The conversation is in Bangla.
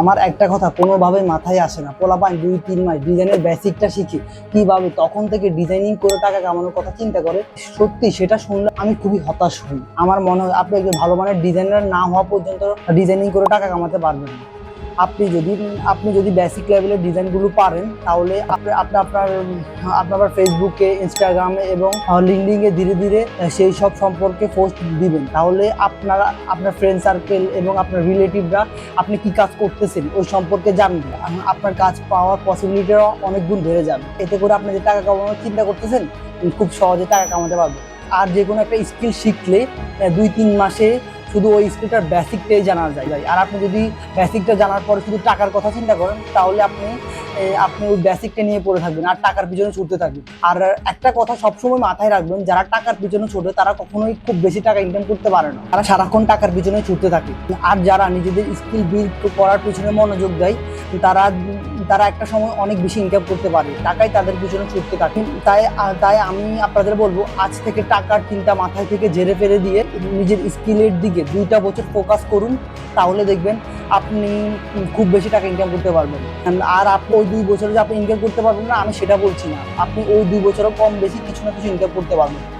আমার একটা কথা কোনোভাবে মাথায় আসে না। পোলা পোলাপান দুই, তিন মাস ডিজাইনের বেসিকটা শিখি, কীভাবে, তখন থেকে ডিজাইনিং করে টাকা কামানোর কথা চিন্তা করে। সত্যি সেটা শুনলে আমি খুবই হতাশ হই। আমার মনে হয় আপনি একজন ভালো মানের ডিজাইনার না হওয়া পর্যন্ত ডিজাইনিং করে টাকা কামাতে পারবেন না। আপনি যদি আপনি যদি বেসিক লেভেলের ডিজাইনগুলো পারেন, তাহলে আপনি আপনি, আপনার আপনার ফেসবুকে ইনস্টাগ্রামে এবং লিঙ্কডিংয়ে ধীরে ধীরে সেই সব সম্পর্কে পোস্ট দিবেন। তাহলে আপনারা, আপনার ফ্রেন্ড সার্কেল এবং আপনার রিলেটিভরা আপনি কি কাজ করতেছেন, ওই সম্পর্কে জানবে আপনার কাজ পাওয়ার পসিবিলিটিও অনেক গুণ বেড়ে যাবে। এতে করে আপনি যে টাকা কামানোর চিন্তা করতেছেন, খুব সহজে টাকা কামাতে পারবেন। আর যে কোনো একটা স্কিল শিখলে দুই তিন মাসে শুধু ওই স্কিলটার বেসিকটাই জানা যায় আর আপনি যদি বেসিকটা জানার পরে শুধু টাকার কথা চিন্তা করেন, তাহলে আপনি আপনি ওই বেসিকটা নিয়ে পড়ে থাকবেন আর টাকার পিছনে ছুটতে থাকবেন। আর একটা কথা সবসময় মাথায় রাখবেন, যারা টাকার পিছনে ছোটে, তারা কখনোই খুব বেশি টাকা ইনকাম করতে পারে না। তারা সারাক্ষণ টাকার পিছনে ছুটতে থাকে। আর যারা নিজেদের স্কিল বিল্ড করার পিছনে মনোযোগ দেয়, তারা তারা একটা সময় অনেক বেশি ইনকাম করতে পারে। টাকাই তাদের পিছনে ছুটতে থাকে। তাই তাই আমি আপনাদের বলব, আজ থেকে টাকার চিন্তা মাথায় থেকে ঝেড়ে ফেলে দিয়ে নিজের স্কিলের দিকে দুইটা বছর ফোকাস করুন, তাহলে দেখবেন আপনি খুব বেশি টাকা ইনকাম করতে পারবেন। আর আপনি ওই দুই বছরে যে আপনি ইনকাম করতে পারবেন না, আমি সেটা বলছি না। আপনি ওই দুই বছরও কম বেশি কিছু না কিছু ইনকাম করতে পারবেন।